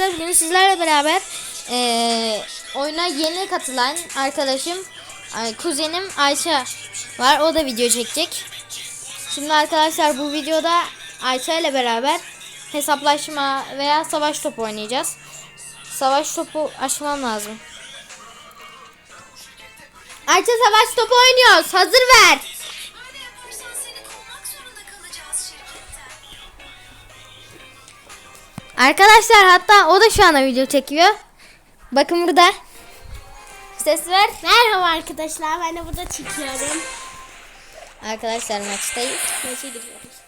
arkadaşlar bugün sizlerle beraber eee, oyuna yeni katılan arkadaşım ay, kuzenim Ayça var. O da video çekecek. Şimdi arkadaşlar bu videoda Ayça ile beraber hesaplaşma veya savaş topu oynayacağız. Savaş topu açmam lazım. Ayça savaş topu oynuyoruz. Hazır ver. Arkadaşlar hatta o da şu anda video çekiyor. Bakın burada. Ses ver. Merhaba arkadaşlar ben de burada çekiyorum. Arkadaşlar maçtayız. Maça gidiyoruz.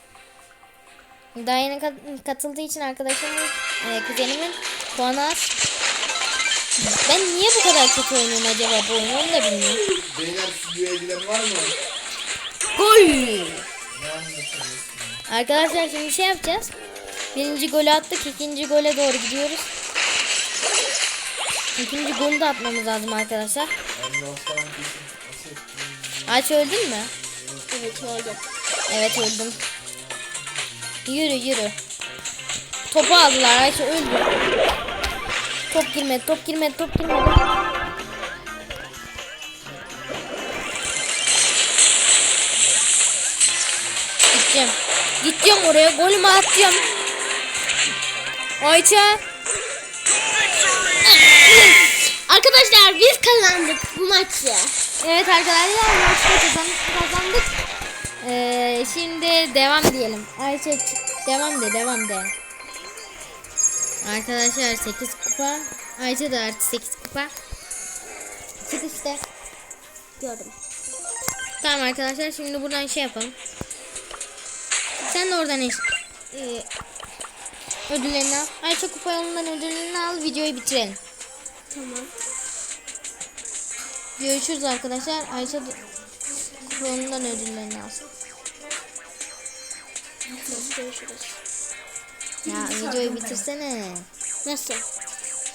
Daha yeni kat- katıldığı için arkadaşımın, e, kuzenimin puanı az. Ben niye bu kadar kötü oynuyorum acaba bu oyunu onu da bilmiyorum. Beyler stüdyoya giden var mı? Gol! Arkadaşlar şimdi şey yapacağız. Birinci golü attık. ikinci gole doğru gidiyoruz. İkinci golü de atmamız lazım arkadaşlar. Aç öldün mü? Evet oldu. Evet öldüm. Yürü yürü. Topu aldılar Ayşe öldü. Top girmedi top girmedi top girmedi. Gideceğim. Gideceğim oraya golümü atacağım. Ayça. Arkadaşlar biz kazandık bu maçı. Evet arkadaşlar maçta kazandık. kazandık. Ee, şimdi devam diyelim. Çık- devam de devam de. Arkadaşlar 8 kupa. Ayşe de artı 8 kupa. Çık işte. Gördüm. Tamam arkadaşlar şimdi buradan şey yapalım. Sen de oradan eş, e, ödüllerini al. Ayşe kupa yolundan ödüllerini al. Videoyu bitirelim. Tamam. Görüşürüz arkadaşlar. De kupa yolundan ödüllerini alsın. Görüşürüz? Ya videoyu bitirsene. Nasıl?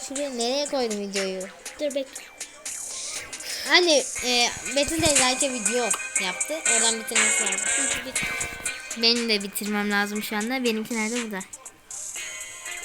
Şuraya nereye koydum videoyu? Dur bekle. Hani e, Betül de Ayça video yaptı. Oradan bitirmesi lazım. Benim de bitirmem lazım şu anda. Benimki nerede burada?